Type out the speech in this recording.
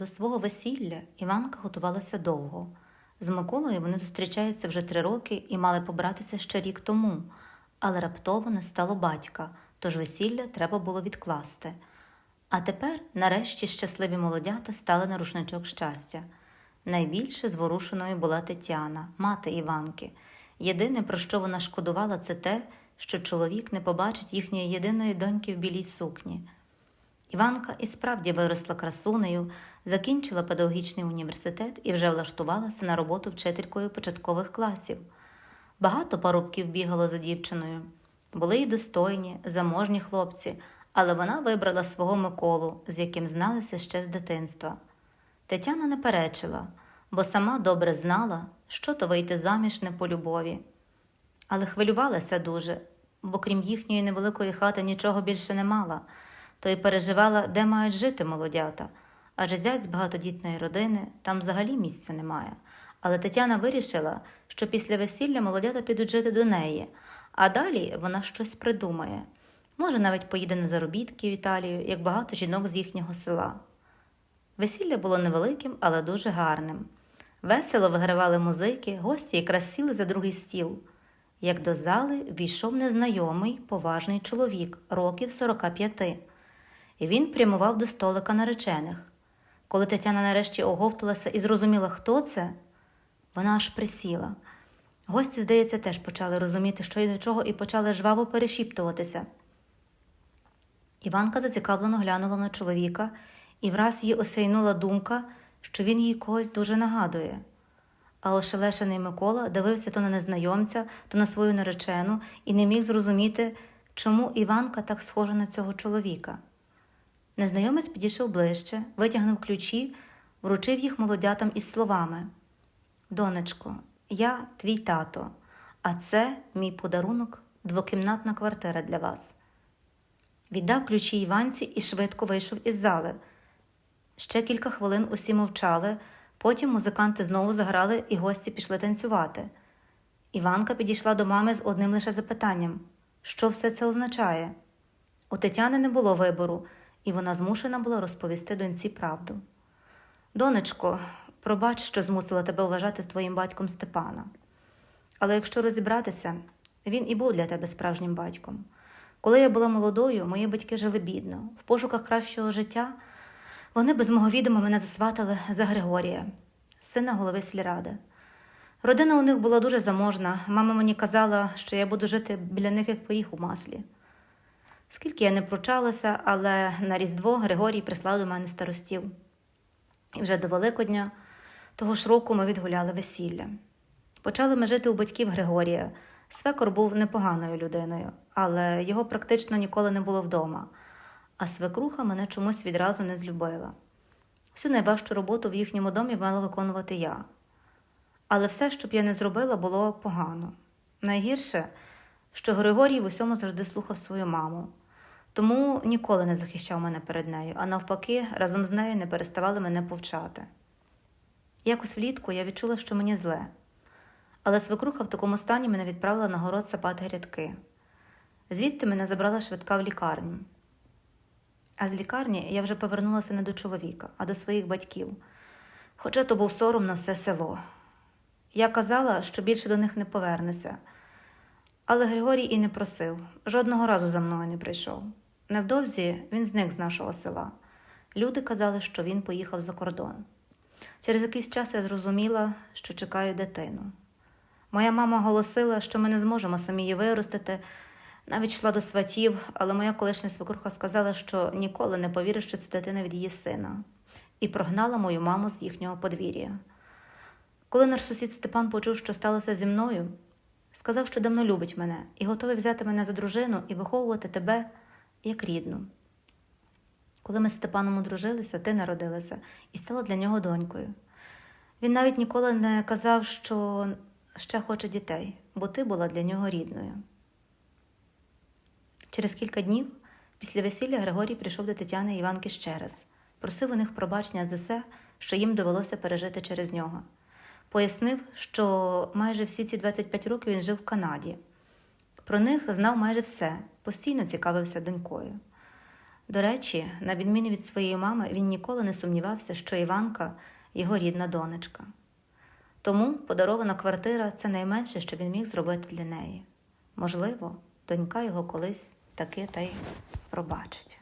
До свого весілля Іванка готувалася довго. З Миколою вони зустрічаються вже три роки і мали побратися ще рік тому, але раптово не стало батька, тож весілля треба було відкласти. А тепер, нарешті, щасливі молодята стали на рушничок щастя. Найбільше зворушеною була Тетяна, мати Іванки. Єдине, про що вона шкодувала, це те, що чоловік не побачить їхньої єдиної доньки в білій сукні. Іванка і справді виросла красунею, закінчила педагогічний університет і вже влаштувалася на роботу вчителькою початкових класів. Багато парубків бігало за дівчиною. Були й достойні, заможні хлопці, але вона вибрала свого Миколу, з яким зналися ще з дитинства. Тетяна не перечила, бо сама добре знала, що то вийти заміж не по любові. Але хвилювалася дуже, бо крім їхньої невеликої хати нічого більше не мала, то й переживала, де мають жити молодята, адже зять з багатодітної родини там взагалі місця немає. Але Тетяна вирішила, що після весілля молодята підуть жити до неї, а далі вона щось придумає. Може, навіть поїде на заробітки в Італію, як багато жінок з їхнього села. Весілля було невеликим, але дуже гарним. Весело вигравали музики, гості якраз сіли за другий стіл. Як до зали війшов незнайомий, поважний чоловік, років 45. І він прямував до столика наречених. Коли Тетяна нарешті оговталася і зрозуміла, хто це, вона аж присіла. Гості, здається, теж почали розуміти, що й до чого, і почали жваво перешіптуватися. Іванка зацікавлено глянула на чоловіка, і враз її осяйнула думка, що він їй когось дуже нагадує. А ошелешений Микола дивився то на незнайомця, то на свою наречену і не міг зрозуміти, чому Іванка так схожа на цього чоловіка. Незнайомець підійшов ближче, витягнув ключі, вручив їх молодятам із словами: Донечко, я твій тато, а це мій подарунок, двокімнатна квартира для вас. Віддав ключі Іванці і швидко вийшов із зали. Ще кілька хвилин усі мовчали, потім музиканти знову заграли і гості пішли танцювати. Іванка підійшла до мами з одним лише запитанням що все це означає? У Тетяни не було вибору, і вона змушена була розповісти доньці правду. Донечко, пробач, що змусила тебе вважати з твоїм батьком Степана. Але якщо розібратися, він і був для тебе справжнім батьком. Коли я була молодою, мої батьки жили бідно, в пошуках кращого життя. Вони без мого відома мене засватали за Григорія, сина голови сільради. Родина у них була дуже заможна. Мама мені казала, що я буду жити біля них як поріг у маслі. Скільки я не пручалася, але на Різдво Григорій прислав до мене старостів. І вже до Великодня того ж року ми відгуляли весілля. Почали ми жити у батьків Григорія. Свекор був непоганою людиною, але його практично ніколи не було вдома, а свекруха мене чомусь відразу не злюбила. Всю найважчу роботу в їхньому домі мала виконувати я. Але все, що б я не зробила, було погано. Найгірше, що Григорій в усьому завжди слухав свою маму, тому ніколи не захищав мене перед нею, а навпаки, разом з нею не переставали мене повчати. Якось влітку я відчула, що мені зле, але свекруха в такому стані мене відправила на город сапати грядки. Звідти мене забрала швидка в лікарню. А з лікарні я вже повернулася не до чоловіка, а до своїх батьків, хоча то був сором на все село. Я казала, що більше до них не повернуся. Але Григорій і не просив, жодного разу за мною не прийшов. Невдовзі він зник з нашого села. Люди казали, що він поїхав за кордон. Через якийсь час я зрозуміла, що чекаю дитину. Моя мама голосила, що ми не зможемо самі її виростити, навіть йшла до сватів, але моя колишня свекруха сказала, що ніколи не повірить, що це дитина від її сина, і прогнала мою маму з їхнього подвір'я. Коли наш сусід Степан почув, що сталося зі мною, сказав, що давно любить мене і готовий взяти мене за дружину і виховувати тебе як рідну. Коли ми з Степаном одружилися, ти народилася і стала для нього донькою. Він навіть ніколи не казав, що ще хоче дітей, бо ти була для нього рідною. Через кілька днів після весілля Григорій прийшов до Тетяни Іванки ще раз, просив у них пробачення за все, що їм довелося пережити через нього. Пояснив, що майже всі ці 25 років він жив в Канаді. Про них знав майже все, постійно цікавився донькою. До речі, на відміну від своєї мами, він ніколи не сумнівався, що Іванка його рідна донечка. Тому подарована квартира це найменше, що він міг зробити для неї. Можливо, донька його колись таки та й пробачить.